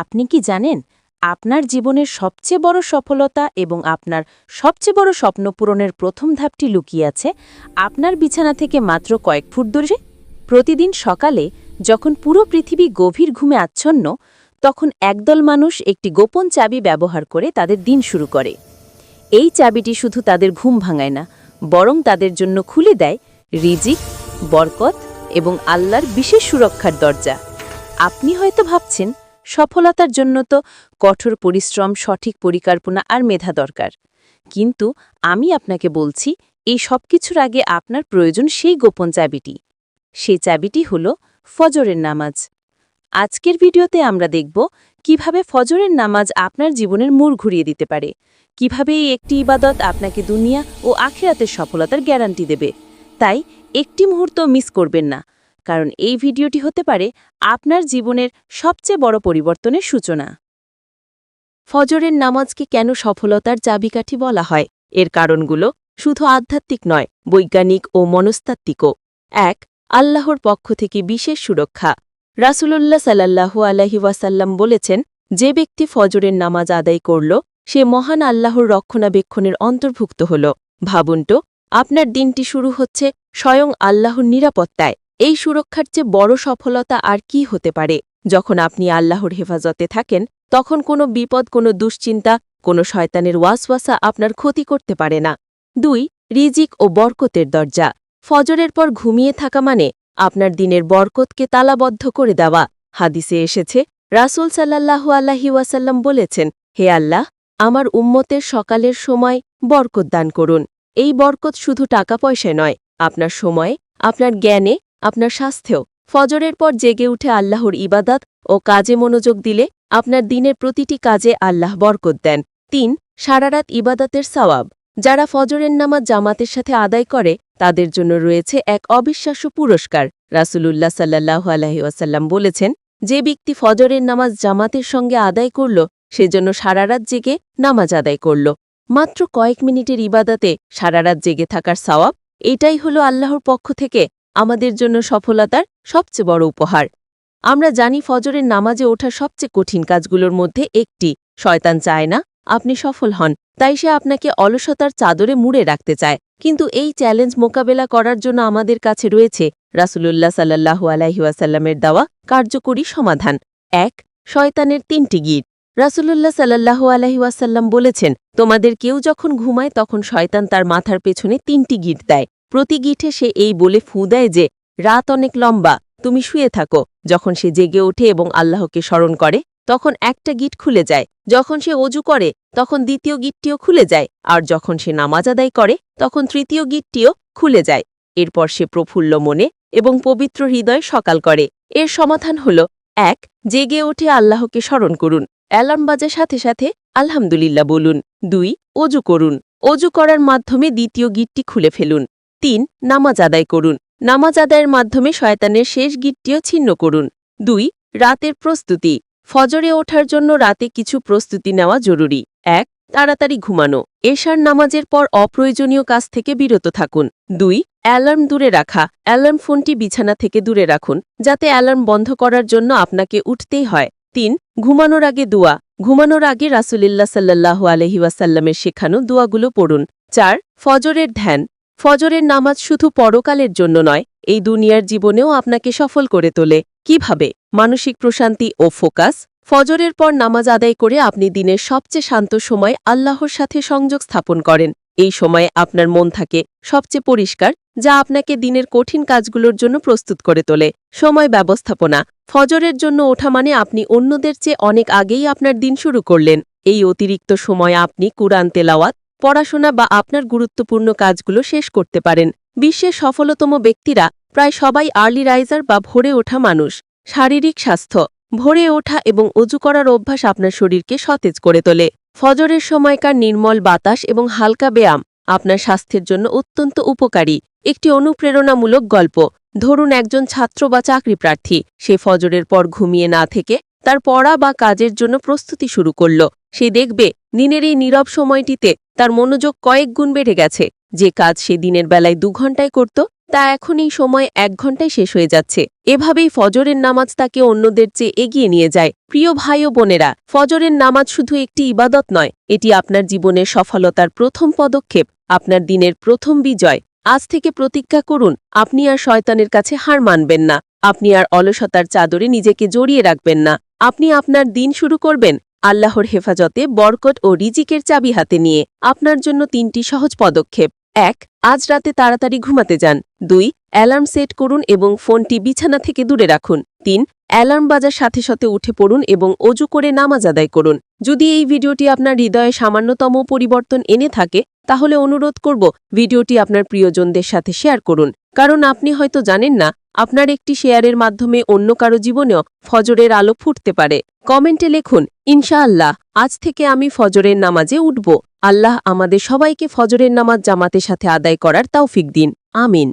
আপনি কি জানেন, আপনার জীবনের সবচেয়ে বড় সফলতা এবং আপনার সবচেয়ে বড় স্বপ্ন পূরণের প্রথম ধাপটি লুকিয়ে আছে আপনার বিছানা থেকে মাত্র কয়েক ফুট দূরে। প্রতিদিন সকালে যখন পুরো পৃথিবী গভীর ঘুমে আচ্ছন্ন, তখন একদল মানুষ একটি গোপন চাবি ব্যবহার করে তাদের দিন শুরু করে। এই চাবিটি শুধু তাদের ঘুম ভাঙায় না, বরং তাদের জন্য খুলে দেয় রিজিক, বরকত এবং আল্লাহর বিশেষ সুরক্ষার দরজা। আপনি হয়তো ভাবছেন সফলতার জন্য তো কঠোর পরিশ্রম, সঠিক পরিকল্পনা আর মেধা দরকার। কিন্তু আমি আপনাকে বলছি, এই সব কিছুর আগে আপনার প্রয়োজন সেই গোপন চাবিটি। সেই চাবিটি হল ফজরের নামাজ। আজকের ভিডিওতে আমরা দেখব কীভাবে ফজরের নামাজ আপনার জীবনের মূর ঘুরিয়ে দিতে পারে, কীভাবে এই একটি ইবাদত আপনাকে দুনিয়া ও আখেরাতের সফলতার গ্যারান্টি দেবে। তাই একটি মুহূর্ত মিস করবেন না। কারণ এই ভিডিওটি হতে পারে আপনার জীবনের সবচেয়ে বড় পরিবর্তনের সূচনা। ফজরের নামাজকে কেন সফলতার চাবিকাঠি বলা হয়? এর কারণগুলো শুধু আধ্যাত্মিক নয়, বৈজ্ঞানিক ও মনস্তাত্ত্বিকও। এক, আল্লাহর পক্ষ থেকে বিশেষ সুরক্ষা। রাসুলুল্লাহ সাল্লাহু আলহি ওয়াসাল্লাম বলেছেন, যে ব্যক্তি ফজরের নামাজ আদায় করল, সে মহান আল্লাহর রক্ষণাবেক্ষণের অন্তর্ভুক্ত হল। ভাবুন তো, আপনার দিনটি শুরু হচ্ছে স্বয়ং আল্লাহর নিরাপত্তায়। এই সুরক্ষার চেয়ে বড় সফলতা আর কি হতে পারে? যখন আপনি আল্লাহর হেফাজতে থাকেন, তখন কোনো বিপদ, কোনো দুশ্চিন্তা, কোনো শয়তানের ওয়াসওয়াসা আপনার ক্ষতি করতে পারে না। দুই, রিজিক ও বরকতের দরজা। ফজরের পর ঘুমিয়ে থাকা মানে আপনার দিনের বরকতকে তালাবদ্ধ করে দেওয়া। হাদিসে এসেছে, রাসুল সাল্লাহু আল্লাহি ওয়াসাল্লাম বলেছেন, হে আল্লাহ, আমার উম্মতের সকালের সময় বরকত দান করুন। এই বরকত শুধু টাকা পয়সায় নয়, আপনার সময়ে, আপনার জ্ঞানে আপনার স্বাস্থ্যেও। ফজরের পর জেগে উঠে আল্লাহর ইবাদাত ও কাজে মনোযোগ দিলে আপনার দিনের প্রতিটি কাজে আল্লাহ বরকত দেন। তিন, সারারাত ইবাদাতের সওয়াব। যারা ফজরের নামাজ জামাতের সাথে আদায় করে, তাদের জন্য রয়েছে এক অবিশ্বাস্য পুরস্কার। রাসুলুল্লাহ সাল্লাহ আলহি ওয়াসাল্লাম বলেছেন, যে ব্যক্তি ফজরের নামাজ জামাতের সঙ্গে আদায় করল সেজন্য সারারাত জেগে নামাজ আদায় করল। মাত্র কয়েক মিনিটের ইবাদাতে সারারাত জেগে থাকার সওয়াব, এটাই হলো আল্লাহর পক্ষ থেকে আমাদের জন্য সফলতার সবচেয়ে বড় উপহার। আমরা জানি ফজরের নামাজে ওঠা সবচেয়ে কঠিন কাজগুলোর মধ্যে একটি। শয়তান চায় না আপনি সফল হন, তাই সে আপনাকে অলসতার চাদরে মুড়ে রাখতে চায়। কিন্তু এই চ্যালেঞ্জ মোকাবেলা করার জন্য আমাদের কাছে রয়েছে রাসুলুল্লাহ সাল্লাহু আলাইহাসাল্লামের দেওয়া কার্যকরী সমাধান। এক, শয়তানের তিনটি গিট। রাসুলুল্লাহ সাল্লাহু আলহিউসাল্লাম বলেছেন, তোমাদের কেউ যখন ঘুমায় তখন শয়তান তার মাথার পেছনে তিনটি গিট দেয়। প্রতি গিঠে সে এই বলে ফুঁ দেয় যে, রাত অনেক লম্বা, তুমি শুয়ে থাকো। যখন সে জেগে ওঠে এবং আল্লাহকে স্মরণ করে, তখন একটা গিট খুলে যায়। যখন সে অজু করে, তখন দ্বিতীয় গিটটিও খুলে যায়। আর যখন সে নামাজ আদায় করে, তখন তৃতীয় গিটটিও খুলে যায়। এরপর সে প্রফুল্ল মনে এবং পবিত্র হৃদয় সকাল করে। এর সমাধান হল, এক, জেগে ওঠে আল্লাহকে স্মরণ করুন। অ্যালার্ম বাজার সাথে সাথে, আলহামদুলিল্লাহ বলুন। দুই, অজু করুন। অজু করার মাধ্যমে দ্বিতীয় গিটটি খুলে ফেলুন। তিন, নামাজ আদায় করুন। নামাজ আদায়ের মাধ্যমে শয়তানের শেষ গিটটিও ছিন্ন করুন। দুই, রাতের প্রস্তুতি। ফজরে ওঠার জন্য রাতে কিছু প্রস্তুতি নেওয়া জরুরি। এক, তাড়াতাড়ি ঘুমানো। এশার নামাজের পর অপ্রয়োজনীয় কাজ থেকে বিরত থাকুন। দুই, অ্যালার্ম দূরে রাখা। অ্যালার্ম ফোনটি বিছানা থেকে দূরে রাখুন, যাতে অ্যালার্ম বন্ধ করার জন্য আপনাকে উঠতেই হয়। তিন, ঘুমানোর আগে দোয়া। ঘুমানোর আগে রাসুলিল্লা সাল্লাহ আলহিউসাল্লামের শেখানো দোয়াগুলো পড়ুন। চার, ফজরের ধ্যান। ফজরের নামাজ শুধু পরকালের জন্য নয়, এই দুনিয়ার জীবনেও আপনাকে সফল করে তোলে। কীভাবে? মানসিক প্রশান্তি ও ফোকাস। ফজরের পর নামাজ আদায় করে আপনি দিনের সবচেয়ে শান্ত সময় আল্লাহর সাথে সংযোগ স্থাপন করেন। এই সময়ে আপনার মন থাকে সবচেয়ে পরিষ্কার, যা আপনাকে দিনের কঠিন কাজগুলোর জন্য প্রস্তুত করে তোলে। সময় ব্যবস্থাপনা। ফজরের জন্য ওঠা মানে আপনি অন্যদের চেয়ে অনেক আগেই আপনার দিন শুরু করলেন। এই অতিরিক্ত সময় আপনি কুরআন তেলাওয়াত পড়াশোনা বা আপনার গুরুত্বপূর্ণ কাজগুলো শেষ করতে পারেন। বিশ্বের সফলতম ব্যক্তিরা প্রায় সবাই আর্লি রাইজার বা ভোরে ওঠা মানুষ। শারীরিক স্বাস্থ্য, ভোরে ওঠা এবং অজু করার অভ্যাস আপনার শরীরকে সতেজ করে তোলে। ফজরের সময়কার নির্মল বাতাস এবং হালকা ব্যায়াম আপনার স্বাস্থ্যের জন্য অত্যন্ত উপকারী। একটি অনুপ্রেরণামূলক গল্প। ধরুন একজন ছাত্র বা চাকরি প্রার্থী, সে ফজরের পর ঘুমিয়ে না থেকে তার পড়া বা কাজের জন্য প্রস্তুতি শুরু করল। সে দেখবে দিনের এই নীরব সময়টিতে তার মনোযোগ কয়েক গুণ বেড়ে গেছে। যে কাজ সে দিনের বেলায় দু ঘন্টায় করত, তা এখন এই সময় এক ঘন্টায় শেষ হয়ে যাচ্ছে। এভাবেই ফজরের নামাজ তাকে অন্যদের চেয়ে এগিয়ে নিয়ে যায়। প্রিয় ভাই ও বোনেরা, ফজরের নামাজ শুধু একটি ইবাদত নয়, এটি আপনার জীবনের সফলতার প্রথম পদক্ষেপ, আপনার দিনের প্রথম বিজয়। আজ থেকে প্রতিজ্ঞা করুন, আপনি আর শয়তানের কাছে হার মানবেন না। আপনি আর অলসতার চাদরে নিজেকে জড়িয়ে রাখবেন না। আপনি আপনার দিন শুরু করবেন আল্লাহর হেফাজতে বরকট ও রিজিকের চাবি হাতে নিয়ে। আপনার জন্য তিনটি সহজ পদক্ষেপ। এক, আজ রাতে তাড়াতাড়ি ঘুমাতে যান। দুই, অ্যালার্ম সেট করুন এবং ফোনটি বিছানা থেকে দূরে রাখুন। তিন, অ্যালার্ম বাজার সাথে সাথে উঠে পড়ুন এবং অজু করে নামাজ আদায় করুন। যদি এই ভিডিওটি আপনার হৃদয়ে সামান্যতম পরিবর্তন এনে থাকে, তাহলে অনুরোধ করব ভিডিওটি আপনার প্রিয়জনদের সাথে শেয়ার করুন। কারণ আপনি হয়তো জানেন না, আপনার একটি শেয়ারের মাধ্যমে অন্য কারও জীবনেও ফজরের আলো ফুটতে পারে। কমেন্টে লিখুন, ইনশাআল্লাহ, আজ থেকে আমি ফজরের নামাজে উঠব। আল্লাহ আমাদের সবাইকে ফজরের নামাজ জামাতের সাথে আদায় করার তৌফিক দিন। আমিন।